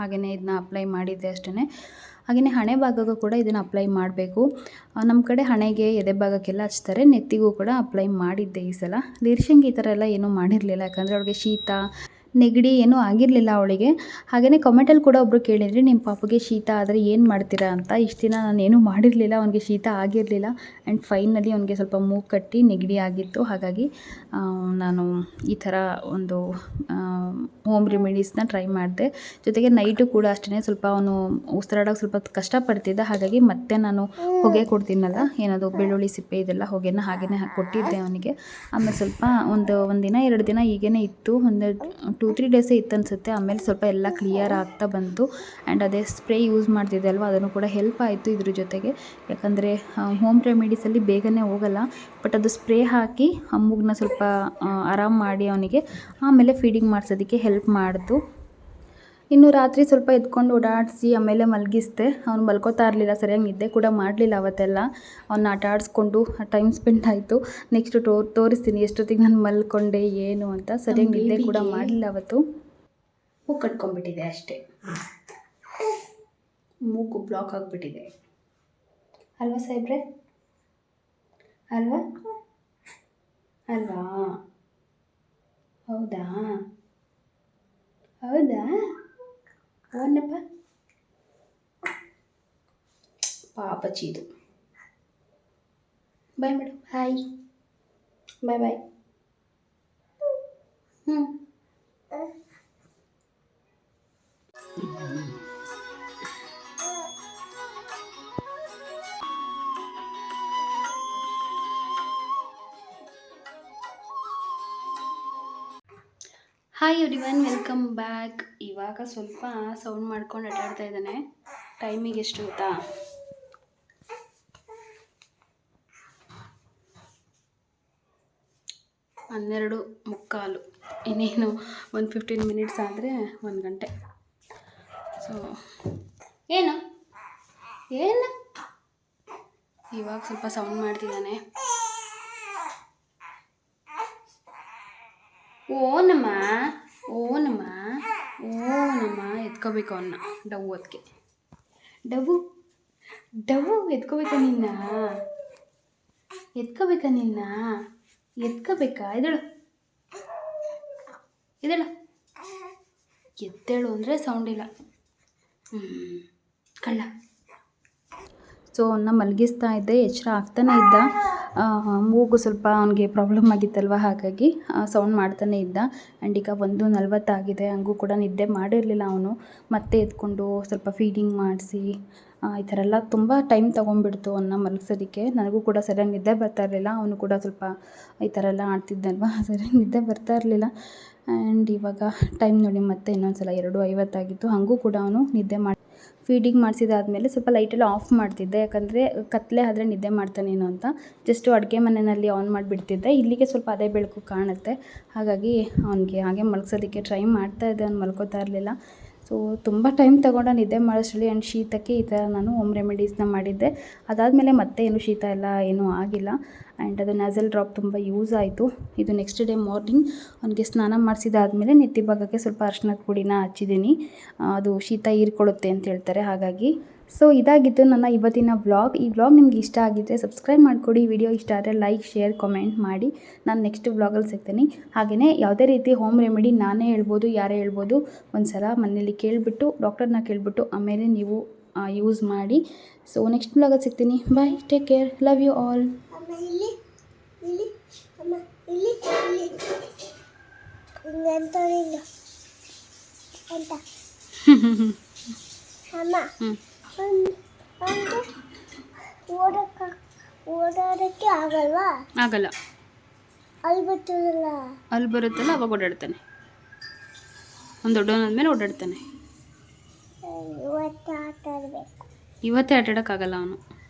ಹಾಗೆಯೇ ಇದನ್ನ ಅಪ್ಲೈ ಮಾಡಿದ್ದೆ ಅಷ್ಟೇ ಹಾಗೆಯೇ ಹಣೆ ಭಾಗಕ್ಕೂ ಕೂಡ ಇದನ್ನು ಅಪ್ಲೈ ಮಾಡಬೇಕು. ನಮ್ಮ ಕಡೆ ಹಣೆಗೆ ಎದೆ ಭಾಗಕ್ಕೆಲ್ಲ ಹಚ್ತಾರೆ. ನೆತ್ತಿಗೂ ಕೂಡ ಅಪ್ಲೈ ಮಾಡಿದ್ದೆ ಈ ಸಲ. ಲೀರ್ಷಂಗೆ ಈ ಥರ ಎಲ್ಲ ಏನೂ ಮಾಡಿರಲಿಲ್ಲ. ಯಾಕಂದರೆ ಅವ್ಳಿಗೆ ಶೀತ ನೆಗಡಿ ಏನೂ ಆಗಿರಲಿಲ್ಲ ಅವಳಿಗೆ. ಹಾಗೆಯೇ ಕಮೆಂಟಲ್ಲಿ ಕೂಡ ಒಬ್ಬರು ಕೇಳಿದ್ರಿ ನಿಮ್ಮ ಪಾಪುಗೆ ಶೀತ ಆದರೆ ಏನು ಮಾಡ್ತೀರಾ ಅಂತ. ಇಷ್ಟು ದಿನ ನಾನು ಏನೂ ಮಾಡಿರಲಿಲ್ಲ, ಅವನಿಗೆ ಶೀತ ಆಗಿರಲಿಲ್ಲ. ಆ್ಯಂಡ್ ಫೈನಲಿ ಅವನಿಗೆ ಸ್ವಲ್ಪ ಮೂಗು ಕಟ್ಟಿ ನೆಗಡಿ ಆಗಿತ್ತು. ಹಾಗಾಗಿ ನಾನು ಈ ಥರ ಒಂದು ಹೋಮ್ ರೆಮಿಡೀಸ್ನ ಟ್ರೈ ಮಾಡಿದೆ. ಜೊತೆಗೆ ನೈಟು ಕೂಡ ಅಷ್ಟೇ ಸ್ವಲ್ಪ ಅವನು ಉಸಿರಾಡೋಕೆ ಸ್ವಲ್ಪ ಕಷ್ಟಪಡ್ತಿದ್ದ. ಹಾಗಾಗಿ ಮತ್ತೆ ನಾನು ಹೊಗೆ ಕೊಡ್ತೀನಲ್ಲ ಏನದು ಬೆಳ್ಳುಳ್ಳಿ ಸಿಪ್ಪೆ ಇದೆಲ್ಲ ಹೊಗೆನ ಹಾಗೆಯೇ ಕೊಟ್ಟಿದ್ದೆ ಅವನಿಗೆ. ಆಮೇಲೆ ಸ್ವಲ್ಪ ಒಂದು ಒಂದು ದಿನ, ಎರಡು ದಿನ ಹೀಗೇ ಇತ್ತು. ಒಂದು ಟೂ, ತ್ರೀ ಡೇಸೇ ಇತ್ತು ಅನಿಸುತ್ತೆ. ಆಮೇಲೆ ಸ್ವಲ್ಪ ಎಲ್ಲ ಕ್ಲಿಯರ್ ಆಗ್ತಾ ಬಂತು. ಆ್ಯಂಡ್ ಅದೇ ಸ್ಪ್ರೇ ಯೂಸ್ ಮಾಡ್ತಿದ್ದೆ ಅಲ್ವಾ? ಅದನ್ನು ಕೂಡ ಹೆಲ್ಪ್ ಆಯಿತು ಇದ್ರ ಜೊತೆಗೆ. ಯಾಕಂದರೆ ಹೋಮ್ ರೆಮಿಡೀಸಲ್ಲಿ ಬೇಗನೆ ಹೋಗಲ್ಲ. ಬಟ್ ಅದು ಸ್ಪ್ರೇ ಹಾಕಿ ಆ ಸ್ವಲ್ಪ ಆರಾಮ್ ಮಾಡಿ ಅವನಿಗೆ. ಆಮೇಲೆ ಫೀಡಿಂಗ್ ಮಾಡಿಸೋದಕ್ಕೆ ಹೆಲ್ಪ್ ಮಾಡಿತು. ಇನ್ನು ರಾತ್ರಿ ಸ್ವಲ್ಪ ಎತ್ಕೊಂಡು ಓಡಾಡಿಸಿ ಆಮೇಲೆ ಮಲಗಿಸ್ದೆ. ಅವ್ನು ಮಲ್ಕೋತಾ ಇರಲಿಲ್ಲ ಸರಿಯಾಗಿ ನಿದ್ದೆ ಕೂಡ ಮಾಡಲಿಲ್ಲ ಅವತ್ತೆಲ್ಲ. ಅವ್ನ ಆಟ ಆಡಿಸ್ಕೊಂಡು ಟೈಮ್ ಸ್ಪೆಂಡ್ ಆಯಿತು. ನೆಕ್ಸ್ಟ್ ಟೋ ತೋರಿಸ್ತೀನಿ ಎಷ್ಟೊತ್ತಿಗೆ ನಾನು ಮಲ್ಕೊಂಡೆ ಏನು ಅಂತ. ಸರಿಯಾಗಿ ನಿದ್ದೆ ಕೂಡ ಮಾಡಲಿಲ್ಲ ಅವತ್ತು. ಹೂ ಕಟ್ಕೊಂಡ್ಬಿಟ್ಟಿದೆ ಅಷ್ಟೇ. ಮೂಗು ಬ್ಲಾಕ್ ಆಗಿಬಿಟ್ಟಿದೆ. ಅಲ್ವಾ ಸಾಹೇಬ್ರೆ? ಅಲ್ವಾ? ಅಲ್ವಾ? ಹೌದಾ? ಹೌದಾ? ಓನಪ್ಪ ಪಾಪ ಚೀದು ಬಾಯ್ ಮೇಡಮ್ ಹಾಯ್ ಬಾಯ್ ಬಾಯ್ ಹ್ಞೂ ಹಾಯ್ ಎವ್ರಿವನ್ ವೆಲ್ಕಮ್ ಬ್ಯಾಕ್ ಇವಾಗ ಸ್ವಲ್ಪ ಸೌಂಡ್ ಮಾಡ್ಕೊಂಡು ಅಡ್ಡಾಡ್ತಾ ಇದ್ದಾನೆ. ಟೈಮಿಗೆ ಎಷ್ಟು ಗೊತ್ತಾ? ಹನ್ನೆರಡು ಮುಕ್ಕಾಲು. ಇನ್ನೇನು ಒಂದು ಫಿಫ್ಟೀನ್ ಮಿನಿಟ್ಸ್ ಆದರೆ ಒಂದು ಗಂಟೆ. ಸೊ ಏನು? ಏನು? ಇವಾಗ ಸ್ವಲ್ಪ ಸೌಂಡ್ ಮಾಡ್ತಿದ್ದಾನೆ. ಓನಮ್ಮ ಓನಮ್ಮ ಓನಮ್ಮ ಎತ್ಕೋಬೇಕು ಅವನ್ನ ಡವ್ ಅದಕ್ಕೆ ಡವು ಡವು ಎತ್ಕೋಬೇಕಾ ನಿನ್ನ? ಎತ್ಕೋಬೇಕಾ ನಿನ್ನ? ಎತ್ಕೋಬೇಕಾ? ಇದಳು ಎದಳು ಎತ್ತೇಳು ಅಂದರೆ ಸೌಂಡ್ ಇಲ್ಲ. ಹ್ಞೂ ಕಳ್ಳ. ಸೊ ಅವನ್ನ ಮಲಗಿಸ್ತಾ ಇದ್ದೆ, ಎಚ್ಚರ ಆಗ್ತಾನೆ ಇದ್ದ. ಮೂಗು ಸ್ವಲ್ಪ ಅವನಿಗೆ ಪ್ರಾಬ್ಲಮ್ ಆಗಿತ್ತಲ್ವ, ಹಾಗಾಗಿ ಸೌಂಡ್ ಮಾಡ್ತಾನೆ ಇದ್ದ. ಆ್ಯಂಡ್ ಈಗ ಒಂದು ನಲ್ವತ್ತಾಗಿದೆ ಹಂಗೂ ಕೂಡ ನಿದ್ದೆ ಮಾಡಿರಲಿಲ್ಲ ಅವನು. ಮತ್ತೆ ಎತ್ಕೊಂಡು ಸ್ವಲ್ಪ ಫೀಡಿಂಗ್ ಮಾಡಿಸಿ ಈ ಥರ ಎಲ್ಲ ತುಂಬ ಟೈಮ್ ತೊಗೊಂಡ್ಬಿಡ್ತು ಅವನ್ನ ಮಲಗಿಸೋದಕ್ಕೆ. ನನಗೂ ಕೂಡ ಸರಿಯಾಗಿ ನಿದ್ದೆ ಬರ್ತಾ ಇರಲಿಲ್ಲ, ಅವನು ಕೂಡ ಸ್ವಲ್ಪ ಈ ಥರ ಎಲ್ಲ ಆಡ್ತಿದ್ದಲ್ವ, ಸರಿಯಾಗಿ ನಿದ್ದೆ ಬರ್ತಾ ಇರಲಿಲ್ಲ. ಆ್ಯಂಡ್ ಇವಾಗ ಟೈಮ್ ನೋಡಿ, ಮತ್ತೆ ಇನ್ನೊಂದು ಸಲ ಎರಡು ಐವತ್ತಾಗಿತ್ತು, ಹಾಗೂ ಕೂಡ ಅವನು ನಿದ್ದೆ ಮಾಡಿ ಫೀಡಿಂಗ್ ಮಾಡಿಸಿದಾದ್ಮೇಲೆ ಸ್ವಲ್ಪ ಲೈಟೆಲ್ಲ ಆಫ್ ಮಾಡ್ತಿದ್ದೆ. ಯಾಕಂದರೆ ಕತ್ತಲೆ ಆದರೆ ನಿದ್ದೆ ಮಾಡ್ತಾನೇನೋ ಅಂತ. ಜಸ್ಟು ಅಡುಗೆ ಮನೆಯಲ್ಲಿ ಆನ್ ಮಾಡಿಬಿಡ್ತಿದ್ದೆ. ಇಲ್ಲಿಗೆ ಸ್ವಲ್ಪ ಅದೇ ಬೆಳಕು ಕಾಣುತ್ತೆ. ಹಾಗಾಗಿ ಅವನಿಗೆ ಹಾಗೆ ಮಲಗ್ಸೋದಕ್ಕೆ ಟ್ರೈ ಮಾಡ್ತಾ ಇದ್ದೆ. ಅವ್ನು ಮಲ್ಕೋತಾ ಇರಲಿಲ್ಲ. ಸೊ ತುಂಬ ಟೈಮ್ ತಗೊಂಡು ನಿದ್ದೆ ಮಾಡಿಸ್ಲಿ ಆ್ಯಂಡ್ ಶೀತಕ್ಕೆ ಈ ಥರ ನಾನು ಹೋಮ್ ರೆಮಿಡೀಸ್ನ ಮಾಡಿದ್ದೆ. ಅದಾದಮೇಲೆ ಮತ್ತೆ ಏನು ಶೀತ ಎಲ್ಲ ಏನೂ ಆಗಿಲ್ಲ. ಆ್ಯಂಡ್ ಅದು ನ್ಯಾಸಲ್ ಡ್ರಾಪ್ ತುಂಬ ಯೂಸ್ ಆಯಿತು. ಇದು ನೆಕ್ಸ್ಟ್ ಡೇ ಮಾರ್ನಿಂಗ್ ಅವನಿಗೆ ಸ್ನಾನ ಮಾಡಿಸಿದಾದ್ಮೇಲೆ ನೆತ್ತಿ ಭಾಗಕ್ಕೆ ಸ್ವಲ್ಪ ಅರ್ಶಿನದ ಪುಡಿನ ಹಚ್ಚಿದ್ದೀನಿ. ಅದು ಶೀತ ಹೀರ್ಕೊಳ್ಳುತ್ತೆ ಅಂತ ಹೇಳ್ತಾರೆ. ಹಾಗಾಗಿ ಸೊ ಇದಾಗಿತ್ತು ನನ್ನ ಇವತ್ತಿನ ವ್ಲಾಗ್. ಈ ವ್ಲಾಗ್ ನಿಮ್ಗೆ ಇಷ್ಟ ಆಗಿದ್ದರೆ ಸಬ್ಸ್ಕ್ರೈಬ್ ಮಾಡಿಕೊಡಿ. ವಿಡಿಯೋ ಇಷ್ಟ ಆದರೆ ಲೈಕ್ ಶೇರ್ ಕಮೆಂಟ್ ಮಾಡಿ. ನಾನು ನೆಕ್ಸ್ಟ್ ವ್ಲಾಗಲ್ಲಿ ಸಿಗ್ತೀನಿ. ಹಾಗೆಯೇ ಯಾವುದೇ ರೀತಿ ಹೋಮ್ ರೆಮಿಡಿ ನಾನೇ ಹೇಳ್ಬೋದು ಯಾರೇ ಹೇಳ್ಬೋದು ಒಂದು ಸಲ ಮನೇಲಿ ಕೇಳಿಬಿಟ್ಟು ಡಾಕ್ಟರ್ನ ಕೇಳಿಬಿಟ್ಟು ಆಮೇಲೆ ನೀವು ಯೂಸ್ ಮಾಡಿ. ಸೊ ನೆಕ್ಸ್ಟ್ ವ್ಲಾಗಲ್ಲಿ ಸಿಗ್ತೀನಿ. Bye take care love you all. ಅಂತ. ಓಡಾಡೋಕ್ಕೆ ಆಗಲ್ವಾ? ಆಗಲ್ಲ. ಅಲ್ಲಿ ಬರ್ತದಲ್ಲ? ಅಲ್ಲಿ ಬರುತ್ತಲ್ಲ ಅವಾಗ ಓಡಾಡ್ತಾನೆ. ಒಂದು ದೊಡ್ಡವನಾದ್ಮೇಲೆ ಓಡಾಡ್ತಾನೆ. ಇವತ್ತೇ ಆಟ ಆಡಬೇಕು. ಇವತ್ತೇ ಆಟಾಡೋಕ್ಕಾಗಲ್ಲ ಅವನು.